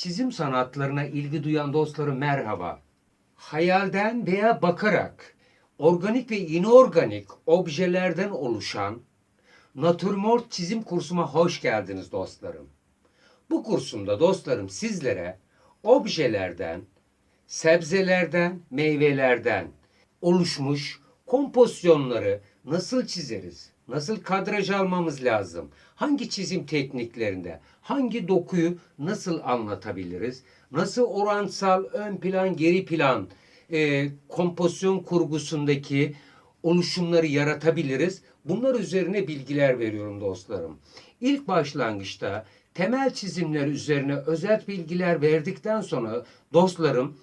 Çizim sanatlarına ilgi duyan dostlarım merhaba. Hayalden veya bakarak organik ve inorganik objelerden oluşan Natürmort çizim kursuma hoş geldiniz dostlarım. Bu kursumda dostlarım sizlere objelerden, sebzelerden, meyvelerden oluşmuş kompozisyonları nasıl çizeriz? Nasıl kadraj almamız lazım? Hangi çizim tekniklerinde, hangi dokuyu nasıl anlatabiliriz? Nasıl oransal ön plan, geri plan e, kompozisyon kurgusundaki oluşumları yaratabiliriz? Bunlar üzerine bilgiler veriyorum dostlarım. İlk başlangıçta temel çizimler üzerine özet bilgiler verdikten sonra dostlarım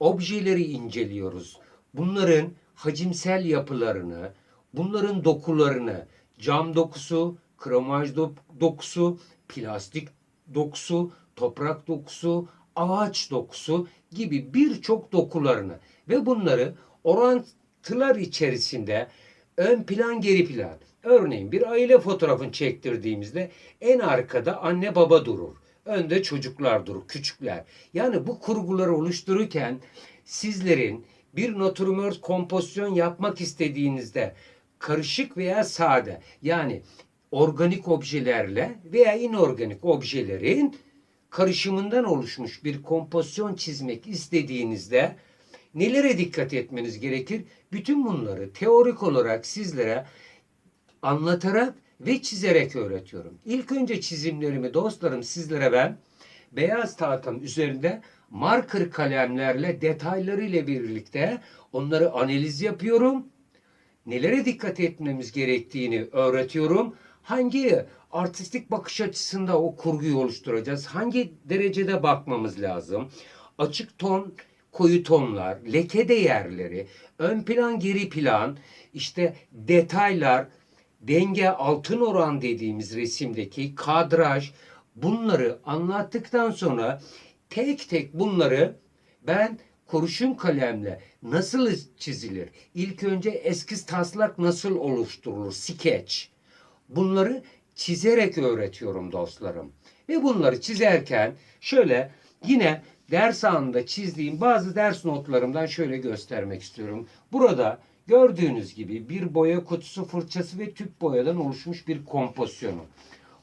objeleri inceliyoruz. Bunların hacimsel yapılarını, bunların dokularını, cam dokusu, kromaj dok- dokusu, plastik dokusu, toprak dokusu, ağaç dokusu gibi birçok dokularını ve bunları orantılar içerisinde ön plan geri plan. Örneğin bir aile fotoğrafını çektirdiğimizde en arkada anne baba durur. Önde çocuklar durur, küçükler. Yani bu kurguları oluştururken sizlerin bir natürmort kompozisyon yapmak istediğinizde karışık veya sade yani organik objelerle veya inorganik objelerin karışımından oluşmuş bir kompozisyon çizmek istediğinizde nelere dikkat etmeniz gerekir? Bütün bunları teorik olarak sizlere anlatarak ve çizerek öğretiyorum. İlk önce çizimlerimi dostlarım sizlere ben beyaz tahtam üzerinde marker kalemlerle detaylarıyla birlikte onları analiz yapıyorum. Nelere dikkat etmemiz gerektiğini öğretiyorum. Hangi artistik bakış açısında o kurguyu oluşturacağız? Hangi derecede bakmamız lazım? Açık ton, koyu tonlar, leke değerleri, ön plan, geri plan, işte detaylar, denge altın oran dediğimiz resimdeki kadraj bunları anlattıktan sonra tek tek bunları ben kurşun kalemle nasıl çizilir? İlk önce eskiz taslak nasıl oluşturulur? Sketch. Bunları çizerek öğretiyorum dostlarım. Ve bunları çizerken şöyle yine ders anında çizdiğim bazı ders notlarımdan şöyle göstermek istiyorum. Burada gördüğünüz gibi bir boya kutusu, fırçası ve tüp boyadan oluşmuş bir kompozisyonu.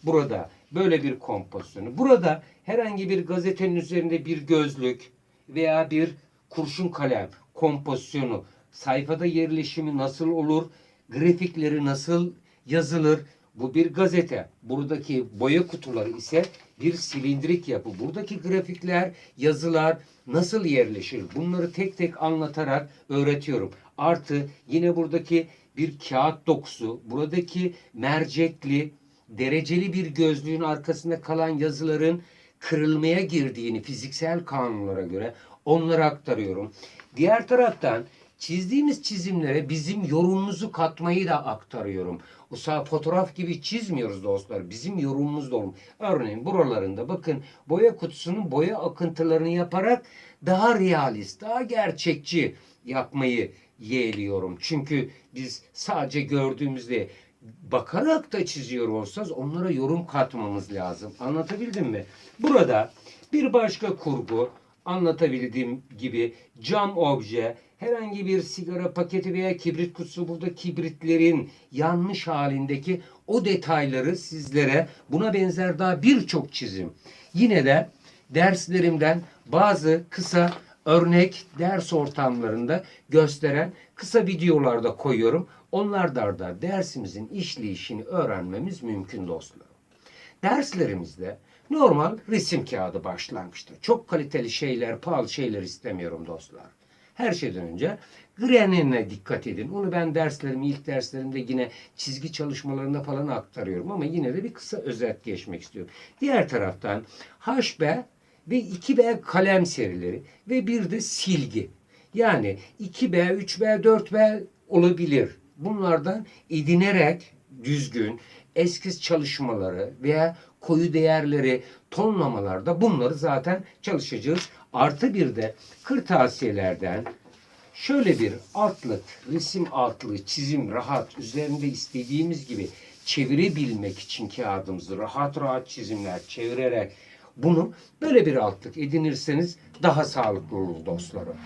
Burada böyle bir kompozisyonu. Burada herhangi bir gazetenin üzerinde bir gözlük veya bir kurşun kalem kompozisyonu, sayfada yerleşimi nasıl olur, grafikleri nasıl yazılır, bu bir gazete. Buradaki boya kutuları ise bir silindrik yapı. Buradaki grafikler, yazılar nasıl yerleşir? Bunları tek tek anlatarak öğretiyorum. Artı yine buradaki bir kağıt dokusu, buradaki mercekli, dereceli bir gözlüğün arkasında kalan yazıların kırılmaya girdiğini fiziksel kanunlara göre onları aktarıyorum. Diğer taraftan çizdiğimiz çizimlere bizim yorumumuzu katmayı da aktarıyorum. O fotoğraf gibi çizmiyoruz dostlar. Bizim yorumumuz da olur. Örneğin buralarında bakın boya kutusunun boya akıntılarını yaparak daha realist, daha gerçekçi yapmayı yeğliyorum. Çünkü biz sadece gördüğümüzde bakarak da çiziyor olsanız onlara yorum katmamız lazım. Anlatabildim mi? Burada bir başka kurgu anlatabildiğim gibi cam obje, herhangi bir sigara paketi veya kibrit kutusu burada kibritlerin yanmış halindeki o detayları sizlere buna benzer daha birçok çizim. Yine de derslerimden bazı kısa örnek ders ortamlarında gösteren kısa videolarda koyuyorum. Onlardan da dersimizin işleyişini öğrenmemiz mümkün dostlarım. Derslerimizde normal resim kağıdı başlangıçta. Çok kaliteli şeyler, pahalı şeyler istemiyorum dostlar. Her şeyden önce grenine dikkat edin. Onu ben derslerim, ilk derslerimde yine çizgi çalışmalarında falan aktarıyorum ama yine de bir kısa özet geçmek istiyorum. Diğer taraftan HB ve 2B kalem serileri ve bir de silgi. Yani 2B, 3B, 4B olabilir. Bunlardan edinerek düzgün eskiz çalışmaları veya koyu değerleri tonlamalarda bunları zaten çalışacağız. Artı bir de kırtasiyelerden şöyle bir altlık, resim altlığı, çizim rahat, üzerinde istediğimiz gibi çevirebilmek için kağıdımızı rahat rahat çizimler çevirerek Bunu böyle bir altlık edinirseniz daha sağlıklı olur dostlarım.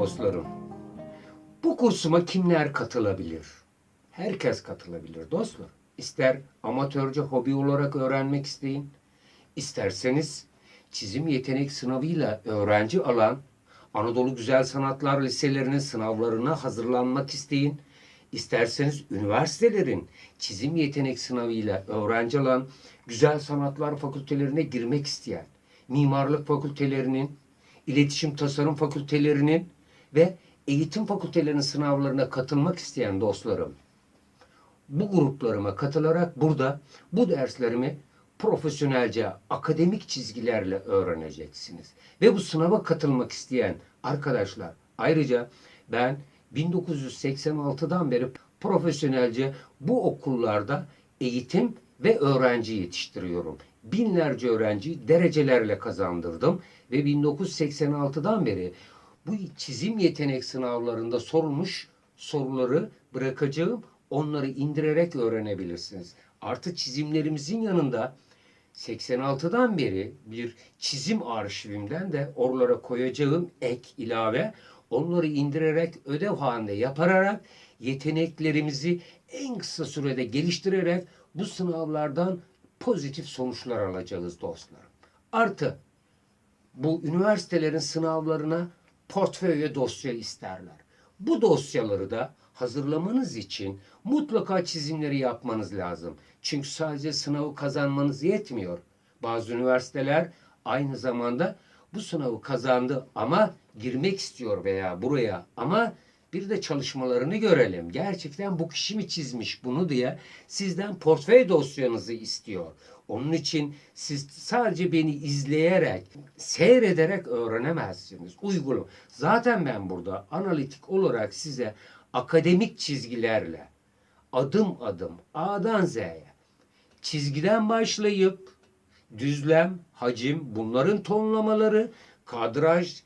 Dostlarım. Bu kursuma kimler katılabilir? Herkes katılabilir dostlar. İster amatörce hobi olarak öğrenmek isteyin, isterseniz çizim yetenek sınavıyla öğrenci alan Anadolu Güzel Sanatlar Liselerinin sınavlarına hazırlanmak isteyin. İsterseniz üniversitelerin çizim yetenek sınavıyla öğrenci alan Güzel Sanatlar Fakültelerine girmek isteyen, mimarlık fakültelerinin, iletişim tasarım fakültelerinin ve eğitim fakültelerinin sınavlarına katılmak isteyen dostlarım, bu gruplarıma katılarak burada bu derslerimi profesyonelce akademik çizgilerle öğreneceksiniz. Ve bu sınava katılmak isteyen arkadaşlar ayrıca ben 1986'dan beri profesyonelce bu okullarda eğitim ve öğrenci yetiştiriyorum. Binlerce öğrenci derecelerle kazandırdım ve 1986'dan beri bu çizim yetenek sınavlarında sorulmuş soruları bırakacağım. Onları indirerek öğrenebilirsiniz. Artı çizimlerimizin yanında 86'dan beri bir çizim arşivimden de oralara koyacağım ek ilave onları indirerek ödev halinde yaparak yeteneklerimizi en kısa sürede geliştirerek bu sınavlardan pozitif sonuçlar alacağız dostlarım. Artı bu üniversitelerin sınavlarına portföy dosya isterler. Bu dosyaları da hazırlamanız için mutlaka çizimleri yapmanız lazım. Çünkü sadece sınavı kazanmanız yetmiyor. Bazı üniversiteler aynı zamanda bu sınavı kazandı ama girmek istiyor veya buraya ama bir de çalışmalarını görelim. Gerçekten bu kişi mi çizmiş bunu diye sizden portföy dosyanızı istiyor. Onun için siz sadece beni izleyerek, seyrederek öğrenemezsiniz. Uygulama. Zaten ben burada analitik olarak size akademik çizgilerle adım adım A'dan Z'ye çizgiden başlayıp düzlem, hacim, bunların tonlamaları, kadraj,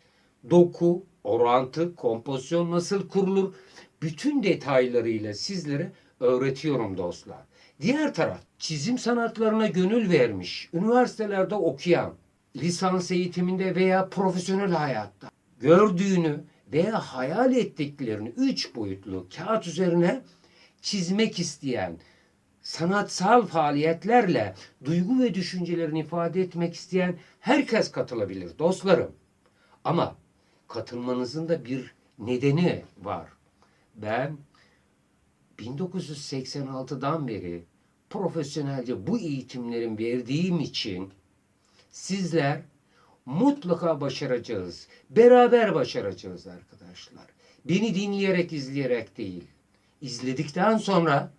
doku, orantı, kompozisyon nasıl kurulur bütün detaylarıyla sizlere öğretiyorum dostlar. Diğer taraf çizim sanatlarına gönül vermiş, üniversitelerde okuyan, lisans eğitiminde veya profesyonel hayatta gördüğünü veya hayal ettiklerini üç boyutlu kağıt üzerine çizmek isteyen, sanatsal faaliyetlerle duygu ve düşüncelerini ifade etmek isteyen herkes katılabilir dostlarım. Ama katılmanızın da bir nedeni var. Ben 1986'dan beri profesyonelce bu eğitimlerin verdiğim için sizler mutlaka başaracağız. Beraber başaracağız arkadaşlar. Beni dinleyerek, izleyerek değil. İzledikten sonra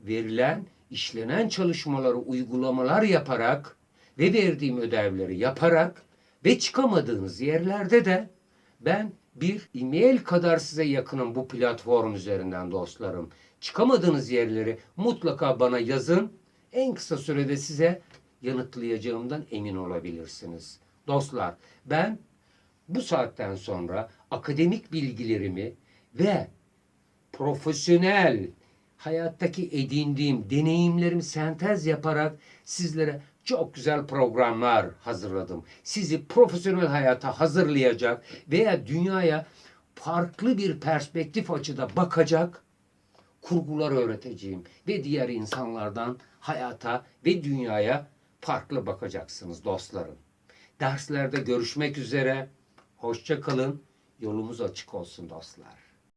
verilen, işlenen çalışmaları, uygulamalar yaparak ve verdiğim ödevleri yaparak ve çıkamadığınız yerlerde de ben bir e-mail kadar size yakınım bu platform üzerinden dostlarım. Çıkamadığınız yerleri mutlaka bana yazın. En kısa sürede size yanıtlayacağımdan emin olabilirsiniz. Dostlar ben bu saatten sonra akademik bilgilerimi ve profesyonel hayattaki edindiğim deneyimlerimi sentez yaparak sizlere çok güzel programlar hazırladım. Sizi profesyonel hayata hazırlayacak veya dünyaya farklı bir perspektif açıda bakacak kurgular öğreteceğim ve diğer insanlardan hayata ve dünyaya farklı bakacaksınız dostlarım. Derslerde görüşmek üzere. Hoşça kalın. Yolumuz açık olsun dostlar.